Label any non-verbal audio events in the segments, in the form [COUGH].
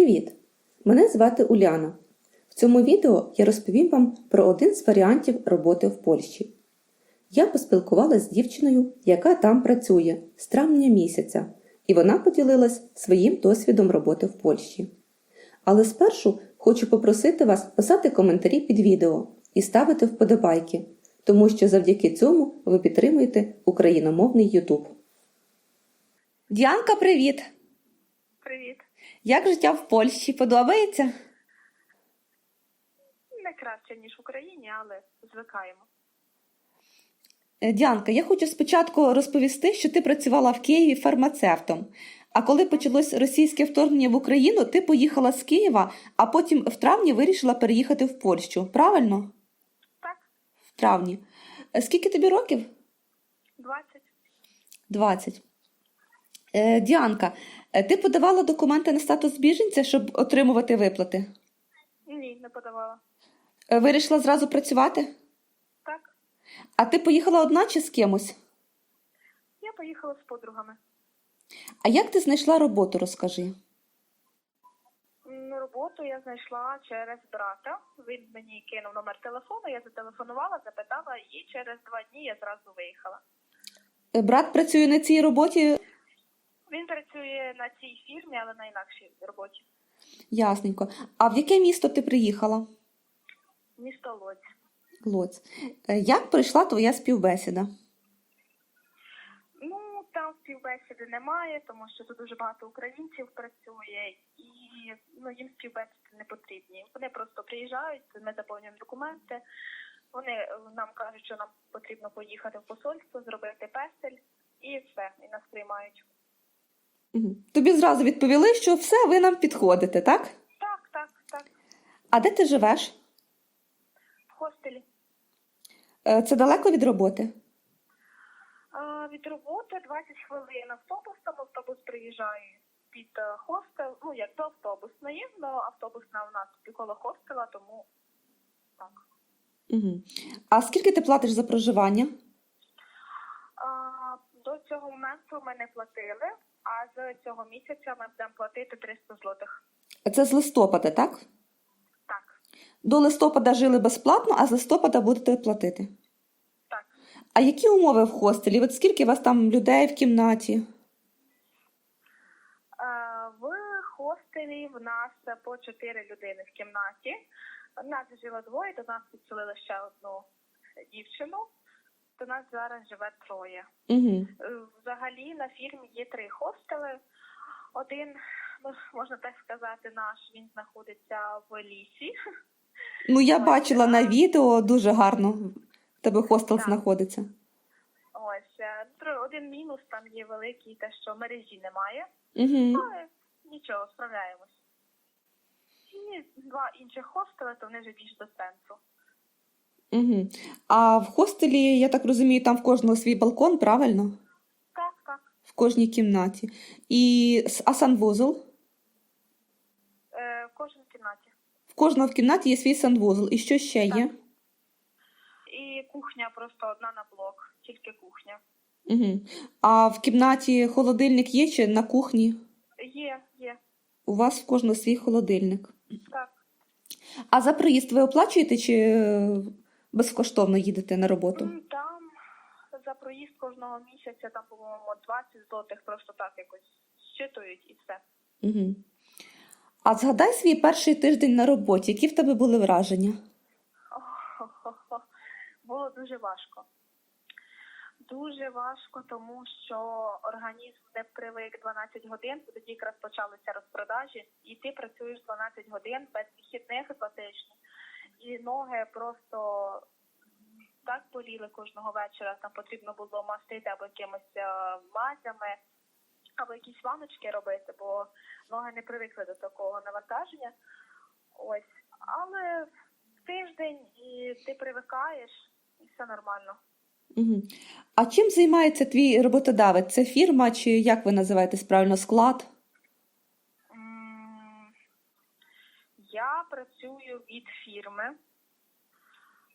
Привіт! Мене звати Уляна. В цьому відео я розповім вам про один з варіантів роботи в Польщі. Я поспілкувалася з дівчиною, яка там працює з травня місяця, і вона поділилась своїм досвідом роботи в Польщі. Але спершу хочу попросити вас писати коментарі під відео і ставити вподобайки, тому що завдяки цьому ви підтримуєте україномовний YouTube. Діанка, привіт! Привіт. Як життя в Польщі? Подобається? Не краще, ніж в Україні, але звикаємо. Е, Діанка, я хочу спочатку розповісти, що ти працювала в Києві фармацевтом. А коли почалось російське вторгнення в Україну, ти поїхала з Києва, а потім в травні вирішила переїхати в Польщу. Правильно? Так, В травні. Е, Скільки тобі років? 20. 20. Е, Діанка, ти подавала документи на статус біженця, щоб отримувати виплати? Ні, не подавала. Е, Вирішила зразу працювати? Так, А ти поїхала одна чи з кимось? я поїхала з подругами. А як ти знайшла роботу, розкажи? Роботу я знайшла через брата. Він мені кинув номер телефону, я зателефонувала, запитала, і через два дні я зразу виїхала. Е, Брат працює на цій роботі Він працює на цій фірмі, але на інакшій роботі. Ясненько. А в яке місто ти приїхала? Місто Лодзь. Лоць. Е, Як пройшла твоя співбесіда? Ну, там співбесіди немає, тому що тут дуже багато українців працює, і ну, їм співбесіди не потрібні. Вони просто приїжджають, ми заповнюємо документи. Вони е, нам кажуть, що нам потрібно поїхати в посольство, зробити пестель, і все, і нас приймають. Тобі зразу відповіли, що все, ви нам підходите, так? Так, так, так. А де ти живеш? В хостелі. Е, Це далеко від роботи? А, від роботи 20 хвилин автобусом, автобус приїжджає під е, хостел, ну як до автобусної, але автобусна у нас коло хостела, тому так. Угу. А скільки ти платиш за проживання? А, До цього моменту ми не платили, а з цього місяця ми будемо платити 300 злотих. Це з листопада, так? Так, До листопада жили безплатно, а з листопада будете платити. так. А які умови в хостелі? От скільки у вас там людей в кімнаті? В хостелі в нас по 4 людини в кімнаті. У нас жило двоє, до нас підселили ще одну дівчину. До нас зараз живе троє. Угу. Взагалі на фірмі є три хостели. Один, ну можна так сказати, наш він знаходиться в лісі. Ну, я бачила на відео дуже гарно. В тебе хостел Так. знаходиться. Ось е, один мінус там є великий, те, що мережі немає. Угу. Але нічого, справляємось. І два інших хостели, то вони вже більш до центру. Угу. А в хостелі, я так розумію, там в кожного свій балкон, правильно? Так, так. В кожній кімнаті. І с- а санвузол? Е, в кожній кімнаті. В кожного в кімнаті є свій санвузол. І що ще є? І кухня просто одна на блок, тільки кухня. Угу. А в кімнаті холодильник є чи на кухні? Є, є. У вас в кожного свій холодильник. Так. А за проїзд ви оплачуєте чи е, безкоштовно їдете на роботу? Там за проїзд кожного місяця, там, по-моєму, 20 злотих просто так якось щитують і все. Угу. А згадай свій перший тиждень на роботі. Які в тебе були враження? Ох-хо-хо-хо. Було дуже важко. Дуже важко, тому що організм не привик 12 годин, тоді якраз почалися розпродажі, і ти працюєш 12 годин без вихідних фактично. І ноги просто так боліли кожного вечора. Там потрібно було мастити або якимось е, мазями, або якісь ваночки робити, бо ноги не привикли до такого навантаження. Ось. Але тиждень і ти привикаєш, і все нормально. Угу. А чим займається твій роботодавець? Це фірма чи як ви називаєте правильно склад? М, Я працюю від фірми.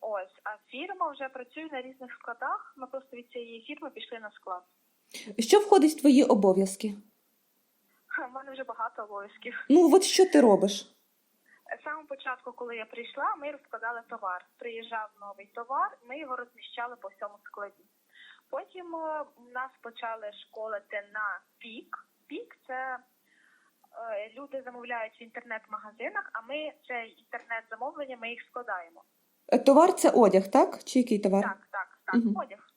Ось, а фірма вже працює на різних складах. Ми просто від цієї фірми пішли на склад. Що входить в твої обов'язки? У мене вже багато обов'язків. Ну, от що ти робиш? З самого початку, коли я прийшла, ми розкладали товар. Приїжджав новий товар, ми його розміщали по всьому складі. Потім е, нас почали школити на пік. Пік це люди замовляють в інтернет-магазинах, а ми це інтернет-замовлення, ми їх складаємо. Е, Товар це одяг, так? Чи який товар? Так, так, так, Мгм. одяг.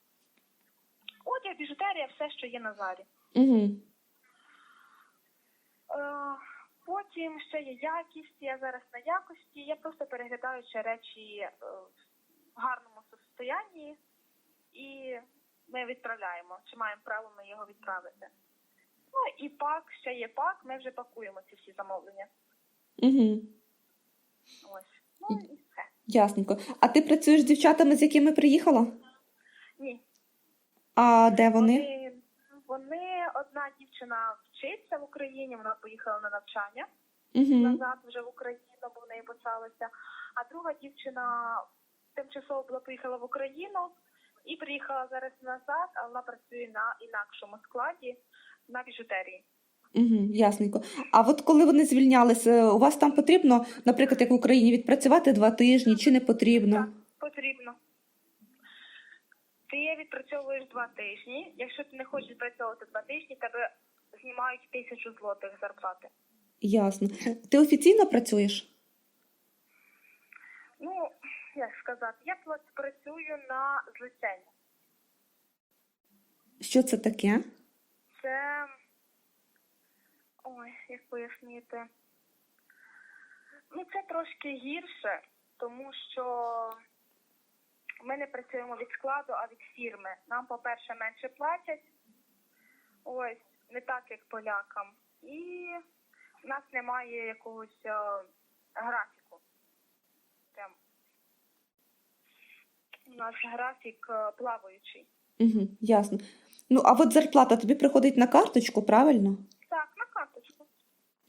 Одяг, біжутерія, все, що є на зарі. Угу. Е, Потім ще є якість, я зараз на якості. Я просто переглядаю, чи речі е, в гарному состоянні, і ми відправляємо, чи маємо право ми його відправити. Ну і пак, ще є пак, ми вже пакуємо ці всі замовлення. Угу. Ось. Ну і все. Ясненько. А ти працюєш з дівчатами, з якими приїхала? Ні. А де вони? Вони, вони одна дівчина вчиться в Україні, вона поїхала на навчання. Угу. назад вже в Україну, бо в неї почалося. А друга дівчина тимчасово була поїхала в Україну і приїхала зараз назад, а вона працює на інакшому складі на біжутерії. Угу, ясненько. А от коли вони звільнялися, у вас там потрібно, наприклад, як в Україні, відпрацювати два тижні чи не потрібно? Так, потрібно. Ти відпрацьовуєш два тижні. Якщо ти не хочеш відпрацьовувати два тижні, тебе знімають тисячу злотих зарплати. Ясно. Ти офіційно працюєш? Ну, як сказати, я працюю на злицення. Що це таке? Це. Ой, як пояснити. Ну, це трошки гірше, тому що ми не працюємо від складу, а від фірми. Нам, по-перше, менше платять. Ось, не так, як полякам. І в нас немає якогось е, графіку. Прям. У нас графік е, плаваючий. Угу, ясно. Ну, а от зарплата тобі приходить на карточку, правильно? Так, на карточку.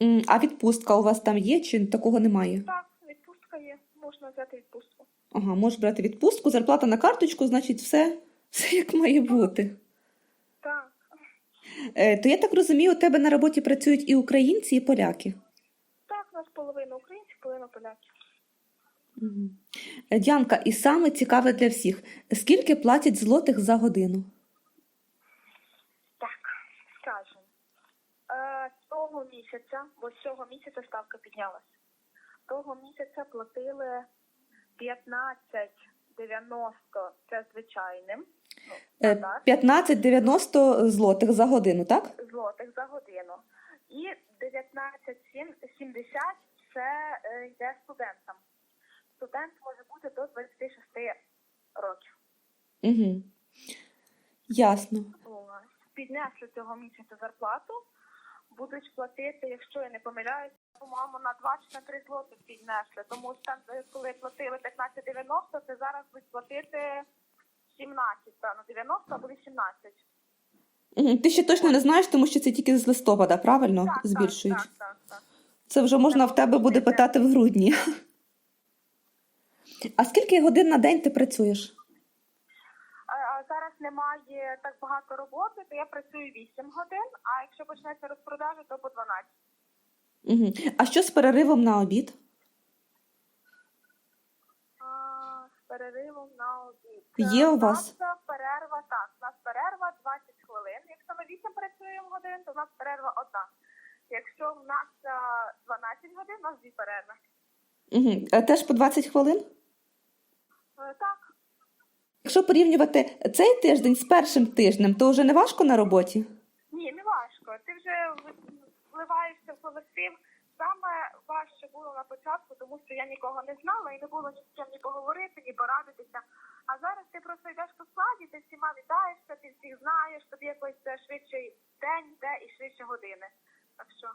М, А відпустка у вас там є чи такого немає? Так, відпустка є. Можна взяти відпустку. Ага, можеш брати відпустку, зарплата на карточку, значить, все, все як має бути. Так. Е, то я так розумію, у тебе на роботі працюють і українці, і поляки. Так, у нас половина українців, половина поляків. Мгм. Е, Діанка, і саме цікаве для всіх, скільки платять злотих за годину? Так, скажемо. Е, того місяця, бо з цього місяця ставка піднялася. Того місяця платили 15,90 це звичайним. Ну, Е, 15,90 злотих за годину, так? злотих за годину. І 19,70 це е, йде студентам. Студент може бути до 26 років. Угу. Ясно. Піднесли цього місяця зарплату. Будуть платити, якщо я не помиляюся, по-моєму, на 2 чи на 3 злоти піднесли. Тому що там, е, коли платили 15,90, це зараз будуть платити 17, певно, 90 або 18. Мгм. Ти ще точно не знаєш, тому що це тільки з листопада, правильно? Так, Збільшують. Так, так, так, так. Це вже можна в тебе буде питати в грудні. А скільки годин на день ти працюєш? А, а немає так багато роботи, то я працюю 8 годин, а якщо почнеться розпродажа, то по 12. Угу. А що з переривом на обід? А, з переривом на обід. Є у нас перерва, так, у нас перерва 20 хвилин. Якщо ми 8 працюємо годин, то у нас перерва одна. Якщо в нас 12 годин, у нас дві перерви. Угу. Теж по 20 хвилин? Е, Так, Якщо порівнювати цей тиждень з першим тижнем, то вже не важко на роботі? ні, не важко. Ти вже вливаєшся в колектив. Саме важче було на початку, тому що я нікого не знала і не було ні з чим ні поговорити, ні порадитися. А зараз ти просто йдеш по складі, ти всіма вітаєшся, ти всіх знаєш, тобі якось е, швидший день йде і швидше години. Так що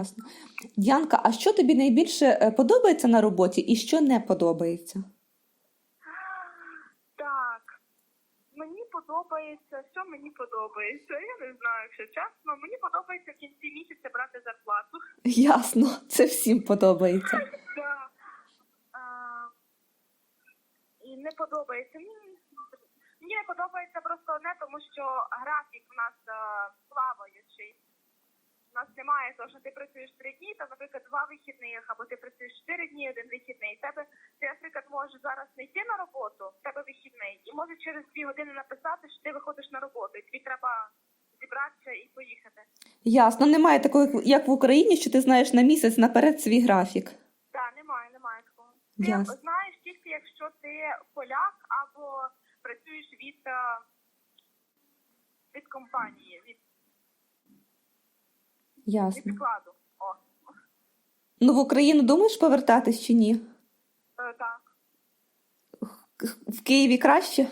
Ясно. Діанка, а що тобі найбільше е, подобається на роботі і що не подобається? так. Мені подобається, що мені подобається. Я не знаю, якщо чесно. Мені подобається в кінці місяця брати зарплату. Ясно, це всім подобається. [LAUGHS] Да. А, і не подобається. Мені, мені не подобається просто одне, тому що графік у нас а, плаваючий. У нас немає того, що ти працюєш три дні, там, наприклад, два вихідних, або ти працюєш чотири дні, один вихідний. І тебе можеш зараз не йти на роботу, в тебе вихідний, і можеш через дві години написати, що ти виходиш на роботу, і тобі треба зібратися і поїхати. Ясно, немає такого, як в Україні, що ти знаєш на місяць наперед свій графік. Так, немає, немає такого. Ти Ясно. знаєш тільки, якщо ти поляк або працюєш від, е, від компанії, від, від складу. О, Ну в Україну думаєш повертатись чи ні? е, так, В Києві краще?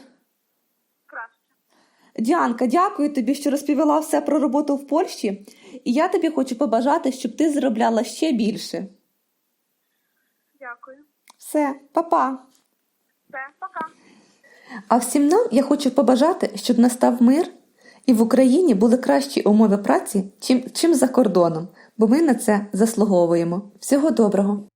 краще. Діанка, дякую тобі, що розповіла все про роботу в Польщі. І я тобі хочу побажати, щоб ти заробляла ще більше. Дякую. Все, па-па. Все, пока. А всім нам я хочу побажати, щоб настав мир і в Україні були кращі умови праці, чим, чим за кордоном, бо ми на це заслуговуємо. Всього доброго!